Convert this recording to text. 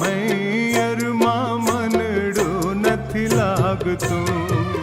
મૈયરમાં મનડું નથી લાગતું